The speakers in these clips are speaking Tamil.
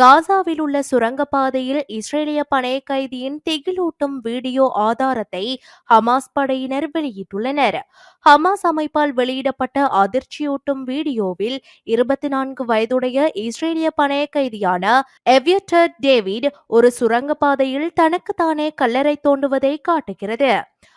காசாவில் உள்ள சுரங்கப்பாதையில் இஸ்ரேலிய பணைய கைதியின் திகிலூட்டும் வீடியோ ஆதாரத்தை ஹமாஸ் படையினர் வெளியிட்டுள்ளனர். ஹமாஸ் அமைப்பால் வெளியிடப்பட்ட அதிர்ச்சியூட்டும் வீடியோவில் இருபத்தி நான்கு வயதுடைய இஸ்ரேலிய பணைய கைதியான எவ்யட்டர் டேவிட் ஒரு சுரங்கப்பாதையில் தனக்குத்தானே கல்லறை தோண்டுவதை காட்டுகிறது.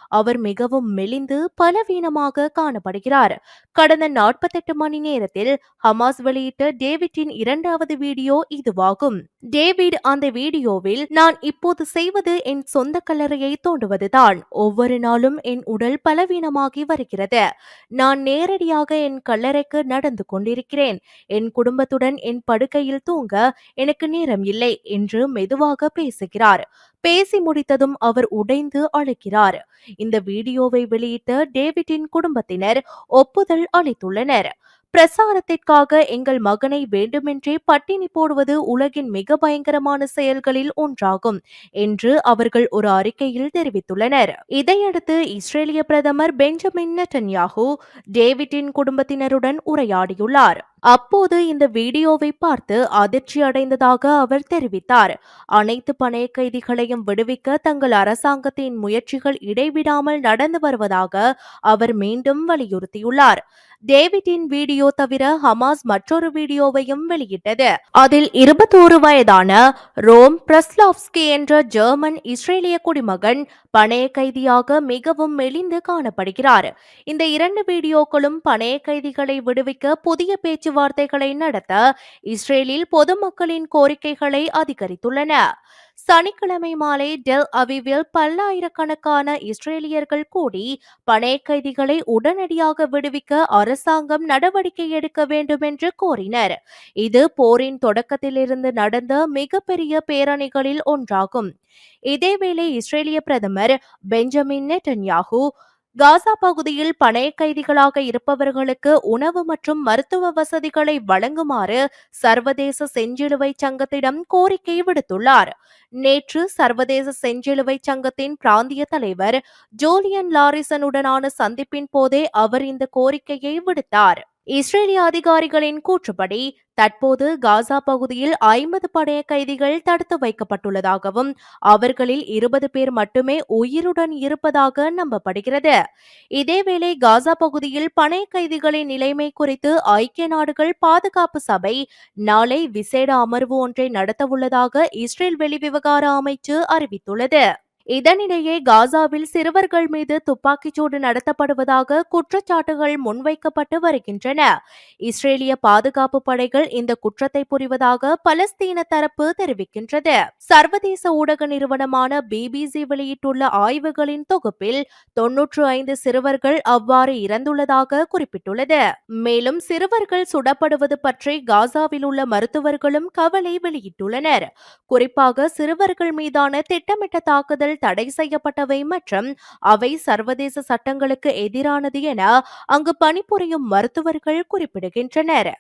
அவர் மிகவும் மெலிந்து பலவீனமாக காணப்படுகிறார். கடந்த நாற்பத்தெட்டு மணி நேரத்தில் ஹமாஸ் வெளியிட்ட டேவிட்டின் இரண்டாவது வீடியோ இதுவாகும். டேவிட் அந்த வீடியோவில் நான் இப்போது செய்வது என் சொந்த கல்லறையை தோண்டுவதுதான். ஒவ்வொரு நாளும் என் உடல் பலவீனமாகி வருகிறது. நான் நேரடியாக என் கல்லறைக்கு நடந்து கொண்டிருக்கிறேன். என் குடும்பத்துடன் என் படுக்கையில் தூங்க எனக்கு நேரம் இல்லை என்று மெதுவாக பேசுகிறார். பேசி முடித்ததும் அவர் உடைந்து அழைக்கிறார் இந்த வீடியோவை வெளியிட்ட டேவிட்டின் குடும்பத்தினர் ஒப்புதல் அளித்துள்ளனர். பிரசாரத்திற்காக எங்கள் மகனை வேண்டுமென்றே பட்டினி போடுவது உலகின் மிக பயங்கரமான செயல்களில் ஒன்றாகும் என்று அவர்கள் ஒரு அறிக்கையில் தெரிவித்துள்ளனர். இதையடுத்து இஸ்ரேலிய பிரதமர் பெஞ்சமின் நெட்டன்யாகு டேவிட்டின் குடும்பத்தினருடன் உரையாடியுள்ளார். அப்போது இந்த வீடியோவை பார்த்து அதிர்ச்சி அடைந்ததாக அவர் தெரிவித்தார். அனைத்து பணைய கைதிகளையும் விடுவிக்க தங்கள் அரசாங்கத்தின் முயற்சிகள் இடைவிடாமல் நடந்து வருவதாக அவர் மீண்டும் வலியுறுத்தியுள்ளார். டேவிட்டின் வீடியோ தவிர ஹமாஸ் மற்றொரு வீடியோவையும் வெளியிட்டது. அதில் இருபத்தோரு வயதான ரோம் பிரஸ்லாவ்ஸ்கி என்ற ஜெர்மன் இஸ்ரேலிய குடிமகன் பணைய கைதியாக மிகவும் மெலிந்து காணப்படுகிறார். இந்த இரண்டு வீடியோக்களும் பணைய கைதிகளை விடுவிக்க புதிய பேச்சு பேச்சுவார்த்தைகளை நடத்த இஸ்ரேலில் பொதுமக்களின் கோரிக்கைகளை அதிகரித்துள்ளன. சனிக்கிழமை மாலை டெல் அவிவில் பல்லாயிரக்கணக்கான இஸ்ரேலியர்கள் கூடி பணைய கைதிகளை உடனடியாக விடுவிக்க அரசாங்கம் நடவடிக்கை எடுக்க வேண்டும் என்று கோரினர். இது போரின் தொடக்கத்திலிருந்து நடந்த மிகப்பெரிய பேரணிகளில் ஒன்றாகும். இதேவேளை இஸ்ரேலிய பிரதமர் பெஞ்சமின் நெட்டன்யாகு காசா பகுதியில் பணைய கைதிகளாக இருப்பவர்களுக்கு உணவு மற்றும் மருத்துவ வசதிகளை வழங்குமாறு சர்வதேச செஞ்சிலுவை சங்கத்திடம் கோரிக்கை விடுத்துள்ளார். நேற்று சர்வதேச செஞ்சிலுவை சங்கத்தின் பிராந்திய தலைவர் ஜோலியன் லாரிசனுடனான சந்திப்பின் போதே அவர் இந்த கோரிக்கையை விடுத்தார். இஸ்ரேலிய அதிகாரிகளின் கூற்றுப்படி தற்போது காசா பகுதியில் ஐம்பது படைய கைதிகள் தடுத்து வைக்கப்பட்டுள்ளதாகவும் அவர்களில் இருபது பேர் மட்டுமே உயிருடன் இருப்பதாக நம்பப்படுகிறது. இதேவேளை காசா பகுதியில் பணைய கைதிகளின் நிலைமை குறித்து ஐக்கிய நாடுகள் பாதுகாப்பு சபை நாளை விசேட அமர்வு ஒன்றை நடத்தவுள்ளதாக இஸ்ரேல் வெளிவிவகார அமைச்சு அறிவித்துள்ளது. இதனிடையே காசாவில் சிறுவர்கள் மீது துப்பாக்கிச்சூடு நடத்தப்படுவதாக குற்றச்சாட்டுகள் முன்வைக்கப்பட்டு வருகின்றன. இஸ்ரேலிய பாதுகாப்பு படைகள் இந்த குற்றத்தை புரிவதாக பலஸ்தீன தரப்பு தெரிவிக்கின்றது. சர்வதேச ஊடக நிறுவனமான பிபிசி வெளியிட்டுள்ள ஆய்வுகளின் தொகுப்பில் தொன்னூற்று ஐந்து சிறுவர்கள் அவ்வாறு இறந்துள்ளதாக குறிப்பிட்டுள்ளது. மேலும் சிறுவர்கள் சுடப்படுவது பற்றி காசாவில் உள்ள மருத்துவர்களும் கவலை வெளியிட்டுள்ளனர். குறிப்பாக சிறுவர்கள் மீதான திட்டமிட்ட தாக்குதல் தடை செய்யப்பட்டவை மற்றும் அவை சர்வதேச சட்டங்களுக்கு எதிரானது என அங்கு பணிபுரியும் மருத்துவர்கள் குறிப்பிடுகின்றனர்.